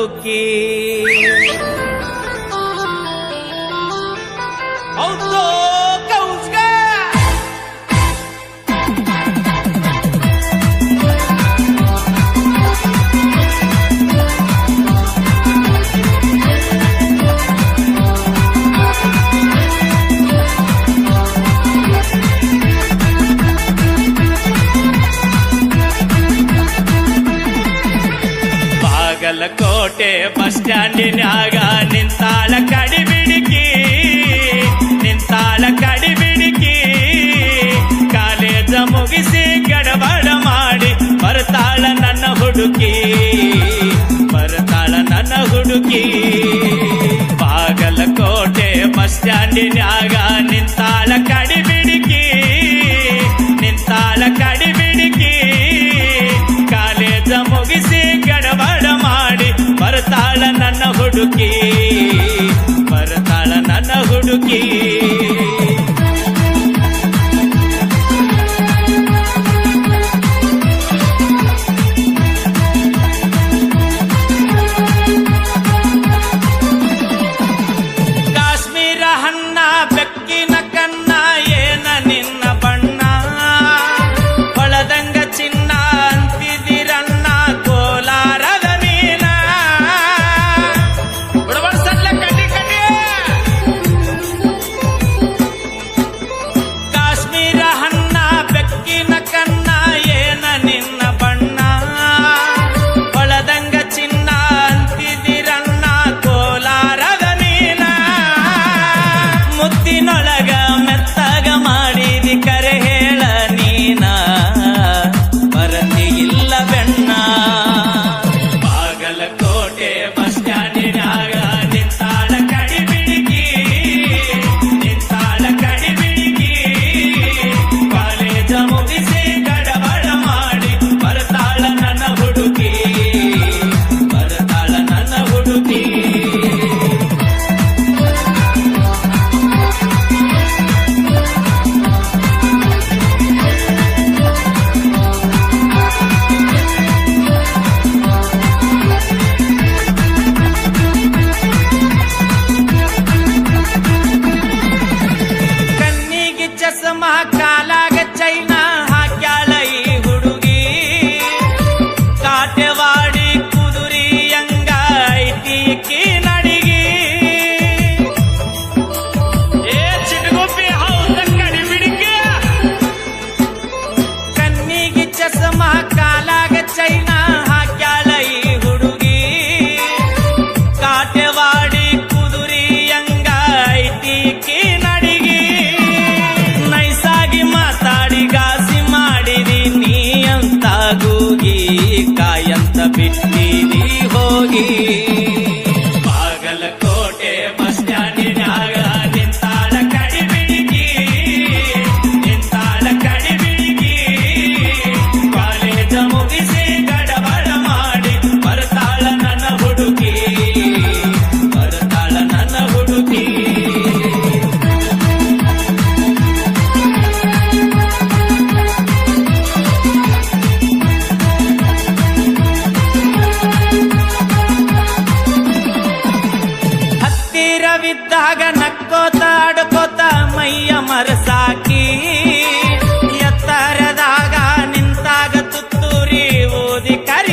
Okay. ಕಾಡಿನ್ಯಾಗ ನಿಂತಾಳ ಕಡಿಬಿಡಿಕಿ ನಿಂತಾಳ ಕಡಿಬಿಡಿಕಿ. College ಮುಗಿಸಿ ಗಡಬಡ ಮಾಡಿ ಬರ್ತಾಳ ನನ್ನ ಹುಡುಕಿ, ಬರ್ತಾಳ ನನ್ನ ಹುಡುಕಿ. ಬಾಗಲಕೋಟೆ ಬಸ್ ಸ್ಟ್ಯಾಂಡಿನ್ಯಾಗ ನಿಂತಾಳ ಕಡಿಬಿ ಬರತಾಳ ನನ್ನ ಹುಡುಕಿ ಬರತಾಳ ನನ್ನ ಹುಡುಕಿ. ಕಾಶ್ಮೀರ ಹಣ್ಣ my God. ನಕ್ಕೋತ ಅಡ್ಕೋತ ಮೈಯ ಮರಸಾಕಿ. ಎತ್ತರದಾಗ ನಿಂತಾಗ ತುತ್ತೂರಿ ಓದಿ ಕರಿ.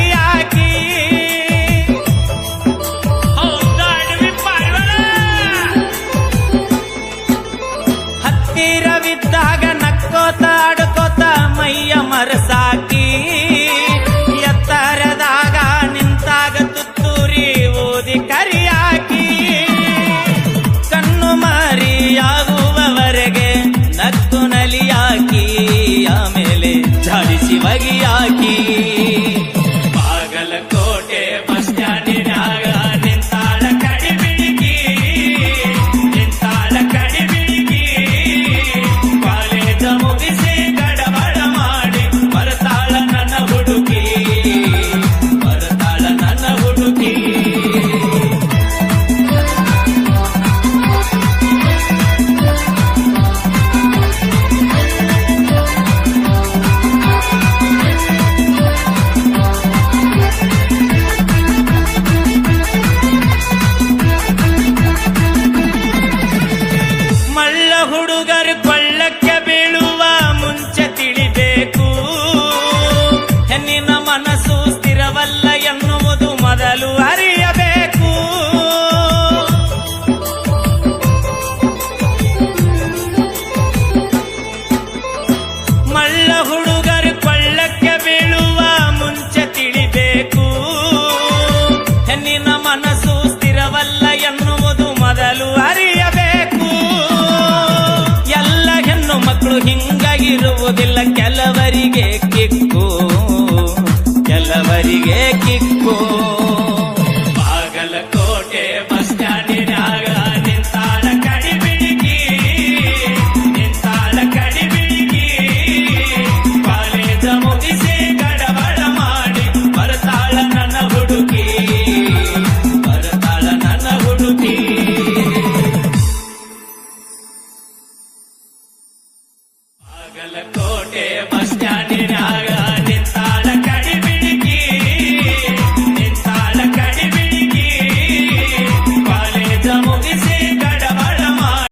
Bagalkot bus stand